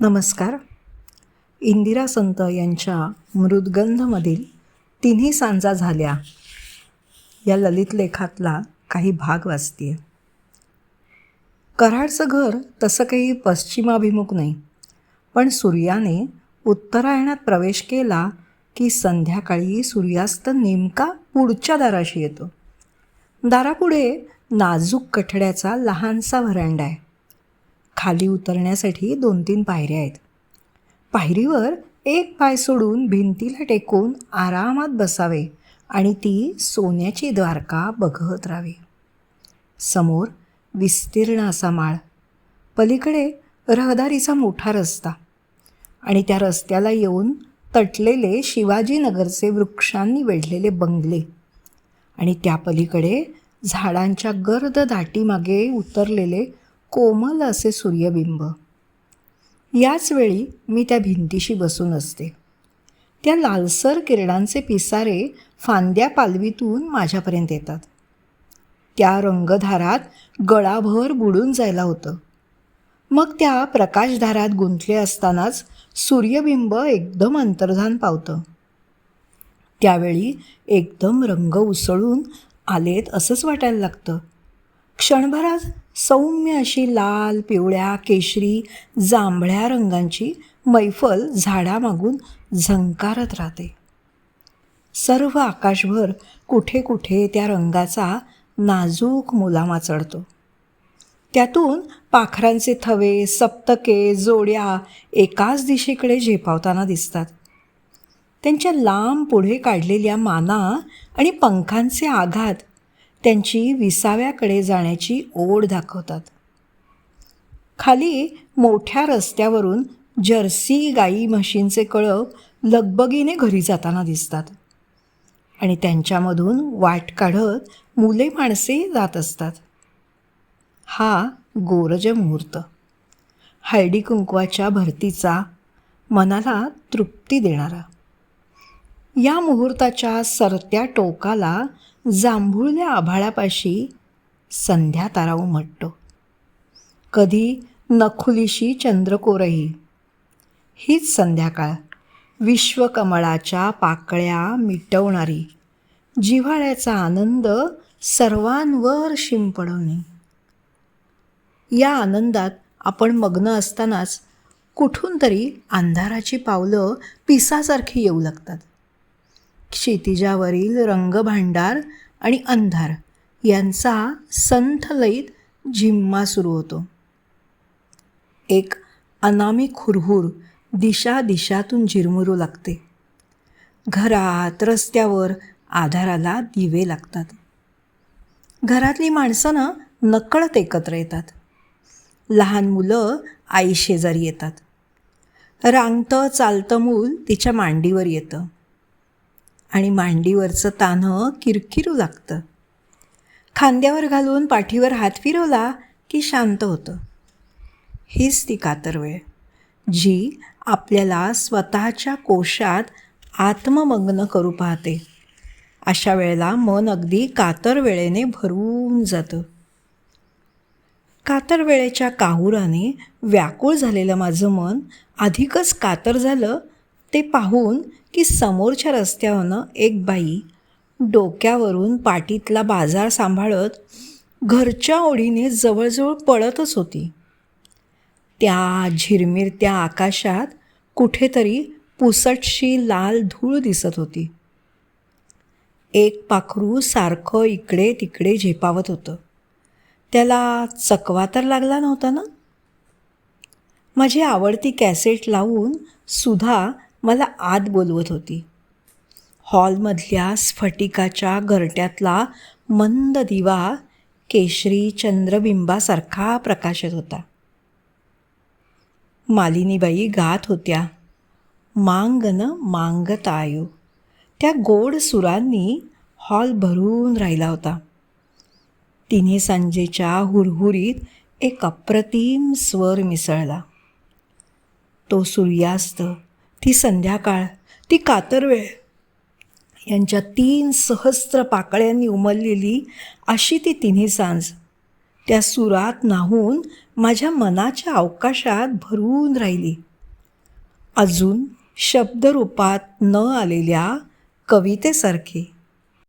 नमस्कार. इंदिरा संत यांच्या मृदगंधमधील तिन्ही सांजा झाल्या. या ललित लेखातला काही भाग वाचते कराडचं घर तसं काही पश्चिमाभिमुख नाही पण सूर्याने उत्तरायणात प्रवेश केला की संध्याकाळी सूर्यास्त नेमका पुढच्या दाराशी येतो. दारापुढे नाजूक कठड्याचा लहानसा व्हरांडा आहे. खाली उतरण्यासाठी दोन तीन पायऱ्या आहेत. पायरीवर एक पाय सोडून भिंतीला टेकून आरामात बसावे आणि ती सोन्याची द्वारका बघत राहावी. समोर विस्तीर्ण असा माळ पलीकडे रहदारीचा मोठा रस्ता आणि त्या रस्त्याला येऊन तटलेले शिवाजीनगरचे वृक्षांनी वेढलेले बंगले आणि त्या पलीकडे झाडांच्या गर्द दाटीमागे उतरलेले कोमल असे सूर्यबिंब. याच वेळी मी त्या भिंतीशी बसून असते. त्या लालसर किरणांचे पिसारे फांद्या पालवीतून माझ्यापर्यंत येतात. त्या रंगधारात गळाभर बुडून जायला होतं. मग त्या प्रकाशधारात गुंतले असतानाच सूर्यबिंब एकदम अंतर्धान पावतं. त्यावेळी एकदम रंग उसळून आलेत असंच वाटायला लागतं. क्षणभरात सौम्य अशी लाल पिवळ्या केशरी जांभळ्या रंगांची मैफल झाडामागून झंकारत राहते. सर्व आकाशभर कुठे कुठे त्या रंगाचा नाजूक मुलामा चढतो. त्यातून पाखरांचे थवे सप्तके जोड्या एकाच दिशेकडे झेपावताना दिसतात. त्यांच्या लांब पुढे काढलेल्या माना आणि पंखांचे आघात त्यांची विसाव्याकडे जाण्याची ओढ दाखवतात. खाली मोठ्या रस्त्यावरून जर्सी गाई म्हशींचे कळप लगबगीने घरी जाताना दिसतात आणि त्यांच्यामधून वाट काढत मुले माणसे जात असतात. हा गोरज मुहूर्त. हळदी कुंकवाच्या भरतीचा मनाला तृप्ती देणारा. या मुहूर्ताच्या सरत्या टोकाला जांभुळल्या आभाळापाशी संध्या तारा उमटतो कधी नखुलीशी चंद्रकोरही. हीच संध्याकाळ. विश्वकमळाच्या पाकळ्या मिटवणारी. जिव्हाळ्याचा आनंद सर्वांवर शिंपडवणे. या आनंदात आपण मग्न असतानाच कुठून तरी अंधाराची पावलं पिसासारखी येऊ लागतात. क्षितिजावरील रंगभांडार आणि अंधार यांचा संथ लयीत झिम्मा सुरू होतो. एक अनामी खुरहूर दिशा दिशातून झिरमुरू लागते. घरात रस्त्यावर आधाराला दिवे लागतात. घरातली माणसं ना नकळत एकत्र येतात. लहान मुलं आई शेजारी येतात. रांगतं चालतं मूल तिच्या मांडीवर येतं. आणि मांडीवरचं तान्हं किरकिरू लागतं. खांद्यावर घालून पाठीवर हात फिरवला की शांत होतं. हीच ती कातर वेळ जी आपल्याला स्वतःच्या कोशात आत्ममग्न करू पाहते. अशा वेळेला मन अगदी कातर वेळेने भरून जातं. कातर वेळेच्या काहुराने व्याकुळ झालेलं माझं मन अधिकच कातर झालं ते पाहून की समोरच्या रस्त्यावरनं एक बाई डोक्यावरून पाटीतला बाजार सांभाळत घरच्या ओढीने जवळजवळ पळतच होती. त्या झिरमिरत्या आकाशात कुठेतरी पुसटशी लाल धूळ दिसत होती. एक पाखरू सारखं इकडे तिकडे झेपावत होतं. त्याला चकवा तर लागला नव्हता ना? माझी आवडती कॅसेट लावून सुधा मला आत बोलवत होती. हॉलमधल्या स्फटिकाच्या घरट्यातला मंद दिवा केशरी चंद्रबिंबासारखा प्रकाशत होता. मालिनीबाई गात होत्या. मांगन मांगतायो त्या गोड सुरांनी हॉल भरून राहिला होता. तिन्ही सांजेच्या हुरहुरीत एक अप्रतिम स्वर मिसळला. तो सूर्यास्त ती संध्याकाळ ती कातरवेळ यांच्या तीन सहस्त्र पाकळ्यांनी उमललेली अशी ती तिन्ही सांज. त्या सुरात न्हावून माझ्या मनाच्या अवकाशात भरून राहिली. अजून शब्दरूपात न आलेल्या कवितेसारखे.